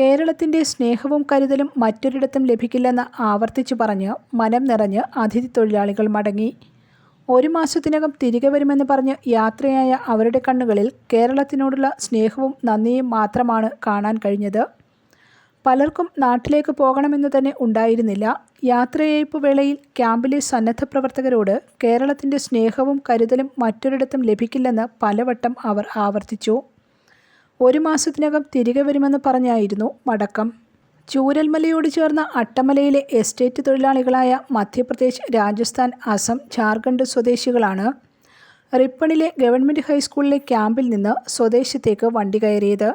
കേരളത്തിന്റെ സ്നേഹവും കരുതലും മറ്റൊരിടത്തും ലഭിക്കില്ലെന്ന് ആവർത്തിച്ചു പറഞ്ഞ് മനം നിറഞ്ഞ് അതിഥി തൊഴിലാളികൾ മടങ്ങി. ഒരു മാസത്തിനകം തിരികെ വരുമെന്ന് പറഞ്ഞ് യാത്രയായ അവരുടെ കണ്ണുകളിൽ കേരളത്തിനോടുള്ള സ്നേഹവും നന്ദിയും മാത്രമാണ് കാണാൻ കഴിഞ്ഞത്. പലർക്കും നാട്ടിലേക്ക് പോകണമെന്ന് തന്നെ ഉണ്ടായിരുന്നില്ല. യാത്രയയപ്പ് വേളയിൽ ക്യാമ്പിലെ സന്നദ്ധ പ്രവർത്തകരോട് കേരളത്തിന്റെ സ്നേഹവും കരുതലും മറ്റൊരിടത്തും ലഭിക്കില്ലെന്ന് പലവട്ടം അവർ ആവർത്തിച്ചു. ഒരു മാസത്തിനകം തിരികെ വരുമെന്ന് പറഞ്ഞായിരുന്നു മടക്കം. ചൂരൽമലയോട് ചേർന്ന അട്ടമലയിലെ എസ്റ്റേറ്റ് തൊഴിലാളികളായ മധ്യപ്രദേശ് രാജസ്ഥാൻ അസം ജാർഖണ്ഡ് സ്വദേശികളാണ് റിപ്പണിലെ ഗവൺമെന്റ് ഹൈസ്കൂളിലെ ക്യാമ്പിൽ നിന്ന് സ്വദേശത്തേക്ക് വണ്ടി കയറിയത്.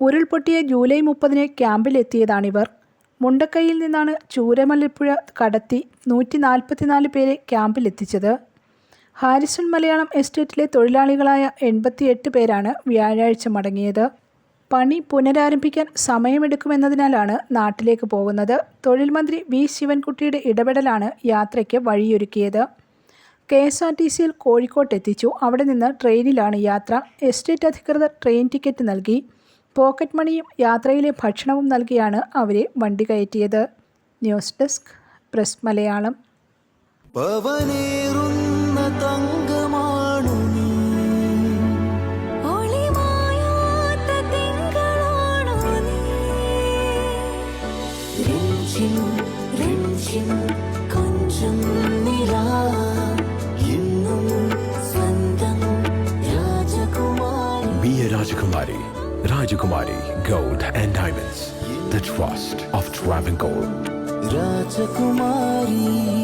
ഉരുൾപൊട്ടിയ ജൂലൈ മുപ്പതിന് ക്യാമ്പിലെത്തിയതാണിവർ. മുണ്ടക്കൈയിൽ നിന്നാണ് ചൂരമലപ്പുഴ കടത്തി നൂറ്റി നാൽപ്പത്തിനാല് പേരെ ക്യാമ്പിലെത്തിച്ചത്. ഹാരിസൺ മലയാളം എസ്റ്റേറ്റിലെ തൊഴിലാളികളായ എൺപത്തിയെട്ട് പേരാണ് വ്യാഴാഴ്ച മടങ്ങിയത്. പണി പുനരാരംഭിക്കാൻ സമയമെടുക്കുമെന്നതിനാലാണ് നാട്ടിലേക്ക് പോകുന്നത്. തൊഴിൽ മന്ത്രി വി. ശിവൻകുട്ടിയുടെ ഇടപെടലാണ് യാത്രയ്ക്ക് വഴിയൊരുക്കിയത്. കെ എസ് ആർ ടി സിയിൽ കോഴിക്കോട്ട് എത്തിച്ചു. അവിടെ നിന്ന് ട്രെയിനിലാണ് യാത്ര. എസ്റ്റേറ്റ് അധികൃതർ ട്രെയിൻ ടിക്കറ്റ് നൽകി. പോക്കറ്റ് മണിയും യാത്രയിലെ ഭക്ഷണവും നൽകിയാണ് അവരെ വണ്ടി കയറ്റിയത്. News desk press Malayalam. തങ്കമാണു കൊഞ്ചം നിലാ. എന്നും സ്വന്തം രാജകുമാരി Be a Rajakumari. Rajakumari Gold and Diamonds. The trust of Travancore. രാജകുമാരി